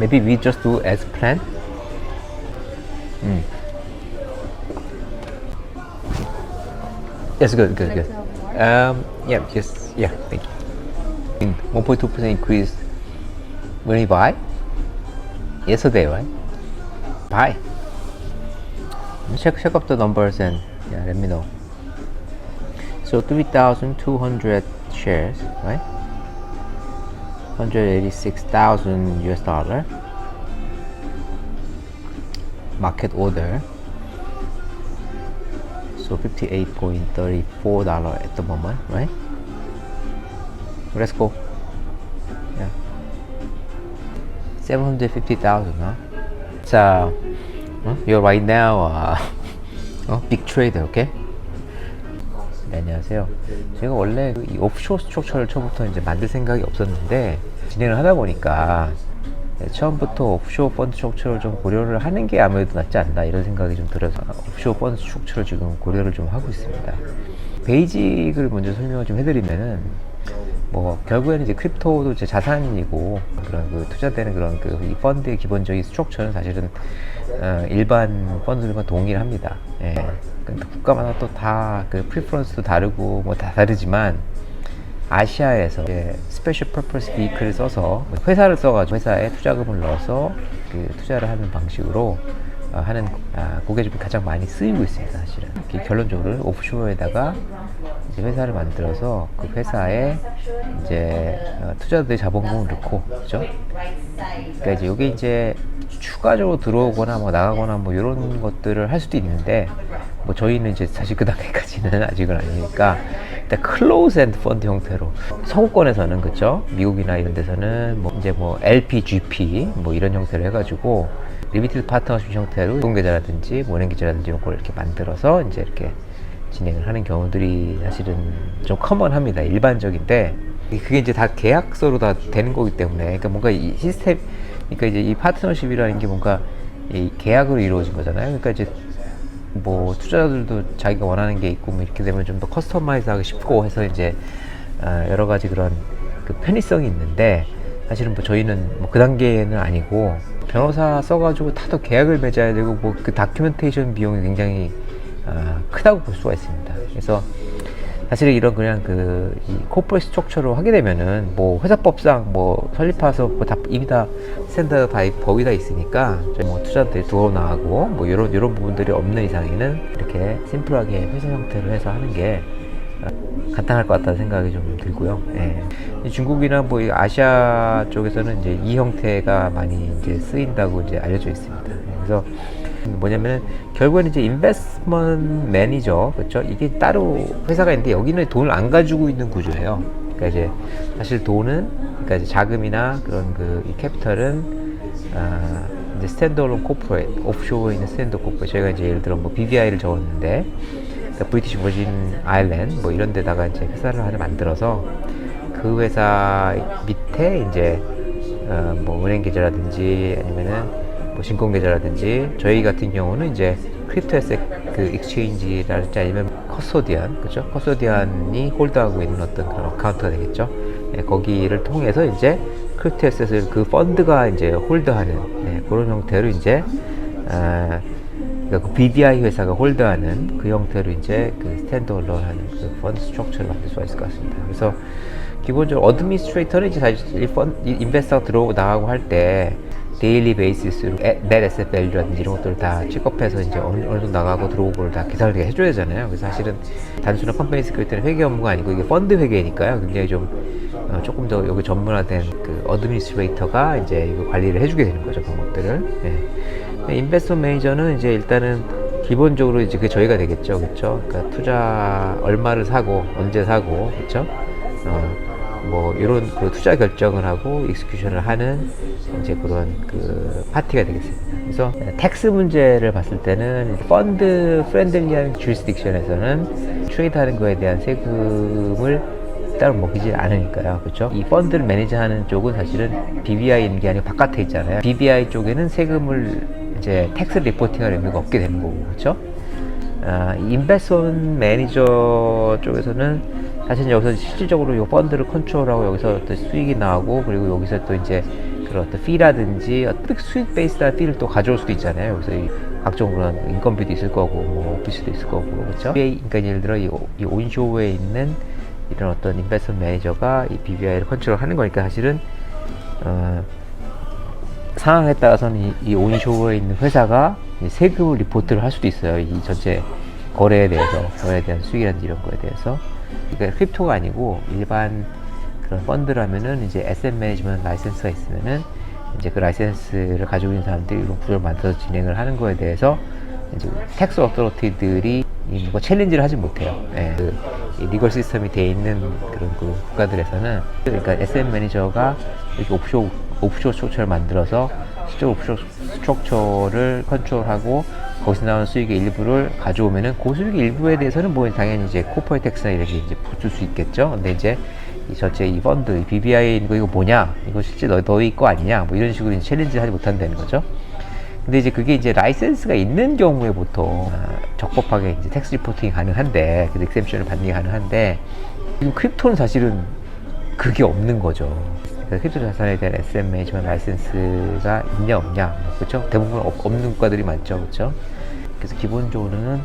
maybe we just do as planned. Mm. Yes, good, good, good. Um, yeah, just yeah, thank you. In 1.2% increase when we buy yesterday, right? Buy. Check check up the numbers and yeah, let me know. So 3,200 shares, right? 186,000 US dollar. Market order. So 58.34 dollar at the moment, right? Let's go. Yeah. 750,000, huh? So, uh, you're right now uh, 어? big trader, okay? 네, 안녕하세요. 제가 원래 이 오프쇼어 스트럭처를 처음부터 이제 만들 생각이 없었는데 진행을 하다 보니까 네, 처음부터 오프쇼어 펀드 스트럭처를 좀 고려를 하는 게 아무래도 낫지 않나 이런 생각이 좀 들어서 오프쇼어 펀드 스트럭처를 지금 고려를 좀 하고 있습니다. 베이직을 먼저 설명을 좀 해드리면은 뭐 결국에는 이제 크립토도 이제 자산이고 그런 그 투자되는 그런 그 이 펀드의 기본적인 스트럭처는 사실은 어, 일반 펀드들과 동일합니다. 예. 근데 국가마다 또 다 그 프리퍼런스도 다르고 뭐 다 다르지만 아시아에서 스페셜 퍼포스 비클을 써서 회사를 써가지고 회사에 투자금을 넣어서 그 투자를 하는 방식으로 어, 하는 아, 고객집이 가장 많이 쓰이고 있습니다. 사실은 결론적으로 오프쇼어에다가 이제 회사를 만들어서 그 회사에 이제 어, 투자자들이 자본금을 넣고 그죠? 그러니까 이제 이게 이제 추가적으로 들어오거나 뭐 나가거나 뭐 이런 것들을 할 수도 있는데 뭐 저희는 이제 사실 그 단계까지는 아직은 아니니까 클로즈 앤드 펀드 형태로. 서구권에서는 그죠 미국이나 이런 데서는 뭐 이제 뭐 LPGP 뭐 이런 형태로 해가지고 리미티드 파트너십 형태로 공계좌라든지 뭐 은행 계좌라든지 이런 걸 이렇게 만들어서 이제 이렇게 진행을 하는 경우들이 사실은 좀 커먼합니다. 일반적인데 그게 이제 다 계약서로 다 되는 거기 때문에 그러니까 뭔가 이 시스템 그러니까 이제 이 파트너십이라는 게 뭔가 이 계약으로 이루어진 거잖아요. 그러니까 이제 뭐 투자자들도 자기가 원하는 게 있고 뭐 이렇게 되면 좀 더 커스터마이즈하기 쉽고 해서 이제 어, 여러 가지 그런 그 편의성이 있는데 사실은 뭐 저희는 뭐 그 단계는 아니고 변호사 써가지고 다더 계약을 맺어야 되고 뭐 그 다큐멘테이션 비용이 굉장히 어, 크다고 볼 수가 있습니다. 그래서 사실 이런 그냥 그이 코퍼레이트 스트럭처로 하게 되면은 뭐 회사법상 뭐 설립해서 뭐 다 이미 다 스탠다드 다 법이 다 있으니까 뭐 투자들이 들어 나가고 뭐 이런 이런 부분들이 없는 이상에는 이렇게 심플하게 회사 형태로 해서 하는 게 어, 간단할 것 같다는 생각이 좀 들고요. 예. 이 중국이나 뭐이 아시아 쪽에서는 이제 이 형태가 많이 이제 쓰인다고 이제 알려져 있습니다. 그래서 뭐냐면은 결국에는 이제 인베스트먼트 매니저 그렇죠? 이게 따로 회사가 있는데 여기는 돈을 안 가지고 있는 구조예요. 그러니까 이제 사실 돈은 그러니까 이제 자금이나 그런 그 이 캐피털은 아 이제 스탠드얼론 코퍼레이트 오프쇼어에 있는 스탠드 코퍼레이트 저희가 이제 예를 들어 뭐 BVI를 적었는데 그러니까 브리티시 버진 아일랜드 뭐 이런 데다가 이제 회사를 하나 만들어서 그 회사 밑에 이제 어, 뭐 은행 계좌라든지 아니면은 뭐 신공 계좌라든지 저희 같은 경우는 이제 크립토 에셋 그 익스체인지라든지 아니면 커소디안 그죠? 커소디안이 홀드하고 있는 어떤 그런 어카운트가 되겠죠. 네, 거기를 통해서 이제 크립토 에셋을 그 펀드가 이제 홀드하는 네, 그런 형태로 이제 아, 그러니까 그 BDI 회사가 홀드하는 그 형태로 이제 그 스탠드얼론 하는 그 펀드 스트럭처를 만들 수가 있을 것 같습니다. 그래서 기본적으로 어드미니스트레이터는 이제 사실 이 펀드 이 인베스터가 들어오고 나가고 할 때 데일리 베이시스로 넷 에셋 밸류라든지 이런 것들을 다 체크업해서 이제 어느, 어느 정도 나가고 들어오고를 다 계산을 되게 해줘야 되잖아요. 그래서 사실은 단순한 컴퍼니 스크립트는 회계 업무가 아니고 이게 펀드 회계니까요. 굉장히 좀 어, 조금 더 여기 전문화된 그 어드미니스트레이터가 이제 이거 관리를 해주게 되는 거죠. 그런 것들을. 네. 인베스트 매니저는 이제 일단은 기본적으로 이제 그 저희가 되겠죠. 그렇죠? 그러니까 투자 얼마를 사고 언제 사고 그렇죠? 어, 뭐 이런 그 투자 결정을 하고 익스큐션을 하는 이제 그런 그 파티가 되겠습니다. 그래서 텍스 문제를 봤을 때는 펀드 프렌들리한 주리스딕션에서는 트레이드하는 거에 대한 세금을 따로 먹이지 않으니까요. 그렇죠? 이 펀드를 매니저하는 쪽은 사실은 BVI인 게 아니고 바깥에 있잖아요. BVI 쪽에는 세금을 이제 텍스 리포팅할 의무가 없게 되는 거고, 그렇죠? 아, 인베스먼 매니저 쪽에서는 사실 여기서 실질적으로 이 펀드를 컨트롤하고 여기서 또 수익이 나오고 그리고 여기서 또 이제 그런 어떤 피라든지 어떤 수익 베이스한 피를 또 가져올 수도 있잖아요. 그래서 이 각종 그런 인건비도 있을 거고 뭐 오피스도 있을 거고 그렇죠. 그러니까 예를 들어 이, 오- 이 온쇼에 있는 이런 어떤 인베스트 매니저가 이 BVI를 컨트롤하는 거니까 사실은 어, 상황에 따라서는 이, 이 온쇼에 있는 회사가 이 세금 리포트를 할 수도 있어요. 이 전체 거래에 대해서, 거래에 대한 수익이라든지 이런 거에 대해서. 그러니까 크립토가 아니고 일반 그런 펀드라면은 이제 에셋 매니지먼트 라이센스가 있으면은 이제 그 라이센스를 가지고 있는 사람들이 이런 구조를 만들어서 진행을 하는 거에 대해서 이제 텍스 어토리티들이 이 뭔가 챌린지를 하지 못해요. 예, 그, 이 리걸 시스템이 돼 있는 그런 그 국가들에서는 그러니까 SM 매니저가 이렇게 옵쇼 옵쇼 스트럭처를 만들어서 실제로 옵쇼 스트럭처를 컨트롤하고 거기서 나오는 수익의 일부를 가져오면은 그 수익의 일부에 대해서는 뭐 당연히 이제 코퍼레이트 텍스나 이렇게 이제 붙을 수 있겠죠. 근데 이제 이 전체 이 펀드, 이 BBI 이거 이거 뭐냐? 이거 실제 너 너희 거 아니냐? 뭐 이런 식으로 이제 챌린지를 하지 못한다는 거죠. 근데 이제 그게 이제 라이센스가 있는 경우에 보통 아, 적법하게 이제 텍스 리포팅이 가능한데 그 엑셈션을 받는 게 가능한데 지금 크립토는 사실은 그게 없는 거죠. 크립토 자산에 대한 SM 매니지먼트 라이센스가 있냐 없냐 뭐 그렇죠? 대부분 없, 없는 국가들이 많죠, 그렇죠? 그래서 기본적으로는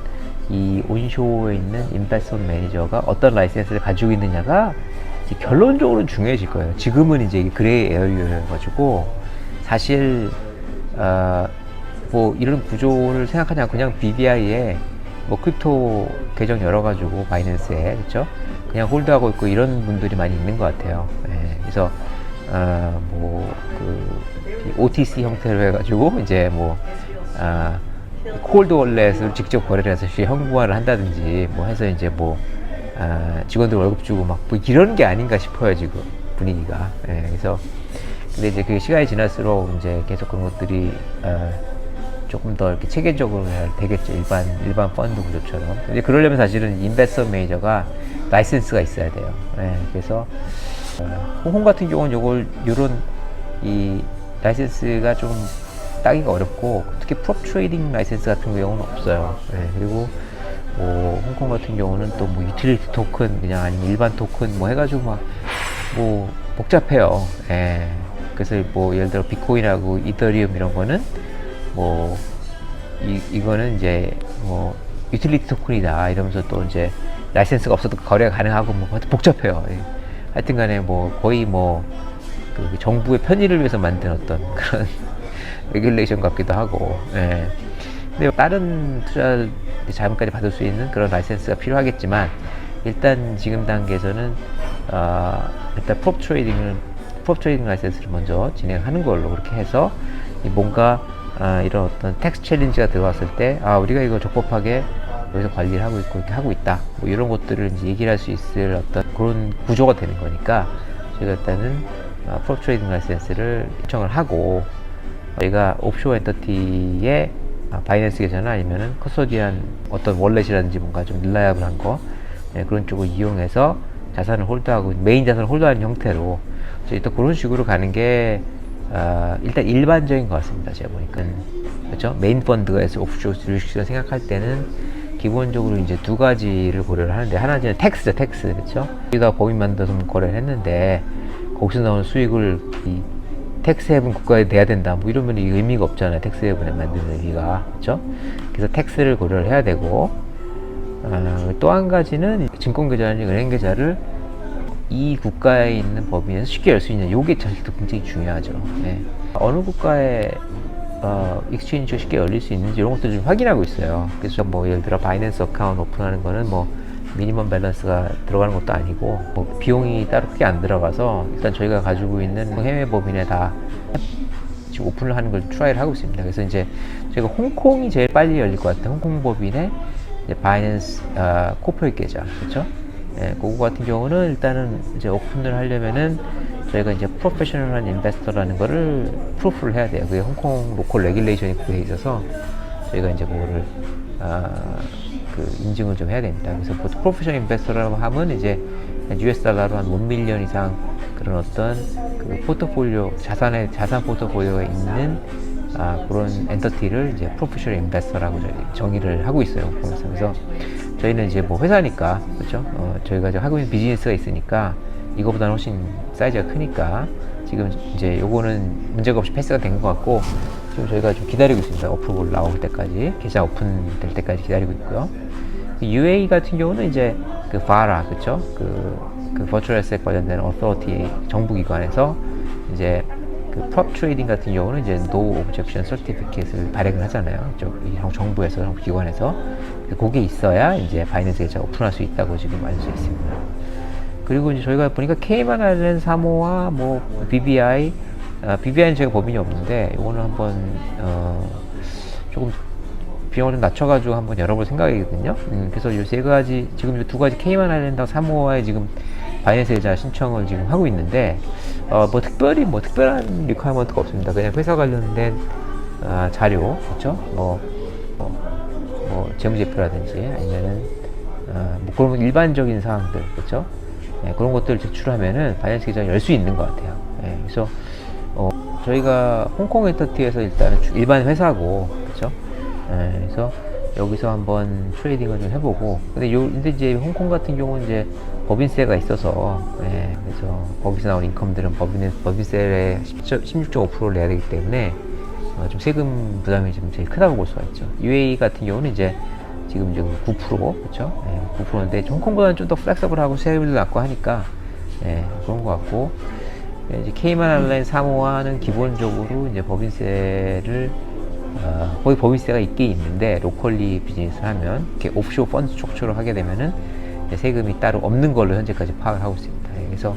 이 온쇼에 있는 인베스먼트 매니저가 어떤 라이센스를 가지고 있느냐가 결론적으로 중요해질 거예요. 지금은 이제 그레이 에어리어여가지고 사실 어, 뭐 이런 구조를 생각하지 않고 그냥 BVI에 뭐 크립토 계정 열어가지고 바이낸스에 그렇죠? 그냥 홀드하고 있고 이런 분들이 많이 있는 것 같아요. 예, 그래서 어, 뭐그 OTC 형태로 해가지고 이제 뭐 아, 콜드 월렛을 직접 거래를 해서 현금화를 한다든지 뭐 해서 이제 뭐 아, 직원들 월급 주고 막 뭐 이런 게 아닌가 싶어요 지금 분위기가. 예, 그래서 근데 이제 그 시간이 지날수록 이제 계속 그런 것들이 어, 조금 더 이렇게 체계적으로 해야 되겠죠 일반 일반 펀드 구조처럼. 근데 그러려면 사실은 인베스터 매니저가 라이센스가 있어야 돼요. 예, 그래서 어, 홍콩 같은 경우는 요걸 요런 이 라이센스가 좀 따기가 어렵고 특히 프롭 트레이딩 라이센스 같은 경우는 없어요. 예, 그리고 뭐 홍콩 같은 경우는 또 뭐 유틸리티 토큰 그냥 아니면 일반 토큰 뭐 해가지고 막 뭐 복잡해요. 예. 그래서 뭐 예를 들어 비트코인하고 이더리움 이런 거는 뭐 이, 이거는 이제 뭐 유틸리티 토큰이다 이러면서 또 이제 라이센스가 없어도 거래가 가능하고 뭐 복잡해요. 예. 하여튼 간에 뭐 거의 뭐 그 정부의 편의를 위해서 만든 어떤 그런 레귤레이션 같기도 하고 예. 근데 다른 투자 자금까지 받을 수 있는 그런 라이센스가 필요하겠지만 일단 지금 단계에서는 어, 일단 프롭 트레이딩을 프롭 트레이딩 라이센스를 먼저 진행하는 걸로 그렇게 해서 이 뭔가 아, 이런 어떤 텍스 챌린지가 들어왔을 때 아 우리가 이거 적법하게 여기서 관리를 하고 있고 이렇게 하고 있다 뭐 이런 것들을 이제 얘기를 할 수 있을 어떤 그런 구조가 되는 거니까 저희가 일단은 아, 프롭 트레이딩 라이센스를 요청을 하고 저희가 옵쇼 엔터티의 아, 바이낸스 계좌나 아니면은 커스토디안 어떤 월렛이라든지 뭔가 좀 릴라이블한 거 네, 그런 쪽을 이용해서 자산을 홀드하고 메인 자산을 홀드하는 형태로 저희 또 그런 식으로 가는 게 아, 일단 일반적인 것 같습니다. 제가 보니까 그렇죠 메인 펀드가 해서 옵쇼 주식시장 생각할 때는 기본적으로 이제 두 가지를 고려를 하는데 하나는 텍스죠 텍스 그렇죠 우리가 법인 만들어서 거래를 했는데 거기서 나오는 수익을 이 텍스 해븐 국가에 내야 된다. 뭐 이러면 이 의미가 없잖아요. 텍스 해븐에 만드는 의미가. 그죠? 그래서 텍스를 고려를 해야 되고, 아, 또한 가지는 증권계좌나 은행계좌를 이 국가에 있는 법인에서 쉽게 열 수 있냐. 요게 사실 또 굉장히 중요하죠. 예. 어느 국가에 어, 익스체인지가 쉽게 열릴 수 있는지 이런 것도 좀 확인하고 있어요. 그래서 뭐 예를 들어 바이낸스 어카운트 오픈하는 거는 뭐 미니멈 밸런스가 들어가는 것도 아니고 뭐 비용이 따로 크게 안 들어가서 일단 저희가 가지고 있는 해외 법인에 다 지금 오픈을 하는 걸 트라이를 하고 있습니다. 그래서 이제 저희가 홍콩이 제일 빨리 열릴 것 같아요. 홍콩 이제 바이낸스 아, 코퍼레이트 계좌 그렇죠? 예, 그거 같은 경우는 일단은 이제 오픈을 하려면은 저희가 이제 프로페셔널한 인베스터라는 거를 프루프를 해야 돼요. 그게 홍콩 로컬 레귤레이션이 그게 있어서 저희가 이제 그거를 아, 그 인증을 좀 해야 됩니다. 그래서 보통 프로페셔널 인베스터라고 하면 이제 US 달러로 한 1밀리언 이상 그런 어떤 그 포트폴리오 자산의 자산 포트폴리오가 있는 아, 그런 엔터티를 이제 프로페셔널 인베스터라고 정의를 하고 있어요. 그래서 저희는 이제 뭐 회사니까 그렇죠? 어, 저희가 이제 하고 있는 비즈니스가 있으니까 이거보다는 훨씬 사이즈가 크니까 지금 이제 요거는 문제가 없이 패스가 된 것 같고 지금 저희가 좀 기다리고 있습니다. 어프로볼 나올 때까지 계좌 오픈될 때까지 기다리고 있고요. 그 UAE 같은 경우는 이제 그 FARA 그쵸? 그, 그 버추얼 에셋 관련된 어서티 정부기관에서 이제 그 프롭 트레이딩 같은 경우는 이제 노 옵젝션 서티피켓을 발행을 하잖아요. 정- 정부에서 정부 기관에서 그게 있어야 이제 바이낸스 계좌 오픈할 수 있다고 지금 알수 있습니다. 그리고 이제 저희가 보니까 케이만 아일랜드 사모아 뭐 BBI 아, BBI는 제가 법인이 없는데 이거는 한번 어, 조금 비용을 좀 낮춰가지고 한번 열어볼 생각이거든요. 음, 그래서 이 세 가지 지금 이 두 가지 케이만 아일랜드와 사모아에 지금 바이낸스 계좌 신청을 지금 하고 있는데 어, 뭐 특별히 뭐 특별한 리퀘어먼트가 없습니다. 그냥 회사 관련된 아, 자료 그렇죠? 뭐, 뭐, 뭐 재무제표라든지 아니면은 어, 뭐 그런 일반적인 사항들 그렇죠? 예, 그런 것들을 제출하면은 바이낸스 계좌를 열 수 있는 것 같아요. 예, 그래서 어, 저희가 홍콩 엔터티에서 일단은 주- 일반 회사고 그렇죠? 예, 그래서 여기서 한번 트레이딩을 좀 해보고 근데 요 근데 이제 홍콩 같은 경우는 이제 법인세가 있어서 예, 그래서 거기서 나온 인컴들은 법인 법인세의 16.5%를 내야 되기 때문에 어, 좀 세금 부담이 좀 제일 크다고 볼 수가 있죠. UAE 같은 경우는 이제 지금 이제 9% 그렇죠? 예, 9%인데 홍콩보다는 좀 더 플렉서블하고 세율도 낮고 하니까 예, 그런 것 같고 예, 이제 케이만 아일랜드 사모아는 기본적으로 이제 법인세를 어, 거의 법인세가 있긴 있는데 로컬리 비즈니스를 하면 이렇게 오프쇼 펀드 스트럭처를 하게 되면은 세금이 따로 없는 걸로 현재까지 파악을 하고 있습니다. 예, 그래서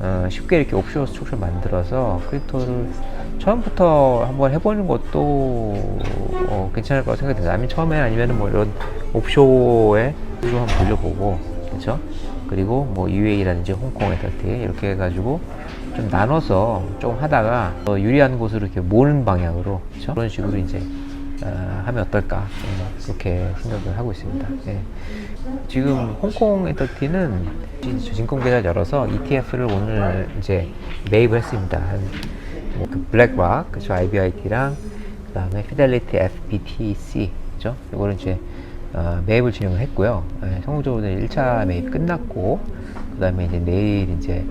어, 쉽게 이렇게 오프쇼 스트럭처를 만들어서 크립토를 처음부터 한번 해보는 것도 어, 괜찮을 거라고 생각이 듭니다. 아니면 처음에 아니면은 뭐 이런 오프쇼에 좀 한번 돌려보고 그렇죠? 그리고 뭐 UAE라든지 홍콩 에서트 이렇게 해가지고 좀 나눠서 조금 하다가 더 유리한 곳으로 이렇게 모는 방향으로 그렇죠? 그런 식으로 이제 어, 하면 어떨까 예, 그렇게 생각을 하고 있습니다. 예. 지금 홍콩 엔터티는 진공 계좌 열어서 ETF를 오늘 이제 매입을 했습니다. 뭐그 블랙락, 그죠? IBIT랑 그 다음에 피델리티 FBTC, 그죠? 이거는 이제 어, 매입을 진행을 했고요. 예, 성공적으로 1차 매입 끝났고 그 다음에 이제 내일 이제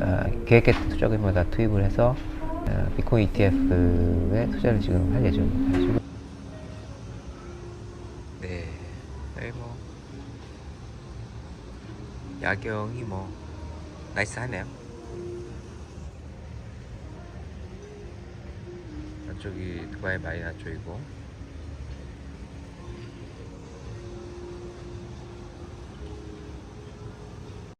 어, 계획했던 투자금을 다 투입을 해서 어, 비트코인 ETF에 투자를 지금 할 예정입니다. 지금 네, 뭐 야경이 뭐 나이스하네요. 저기 두바이 마리나 쪽이고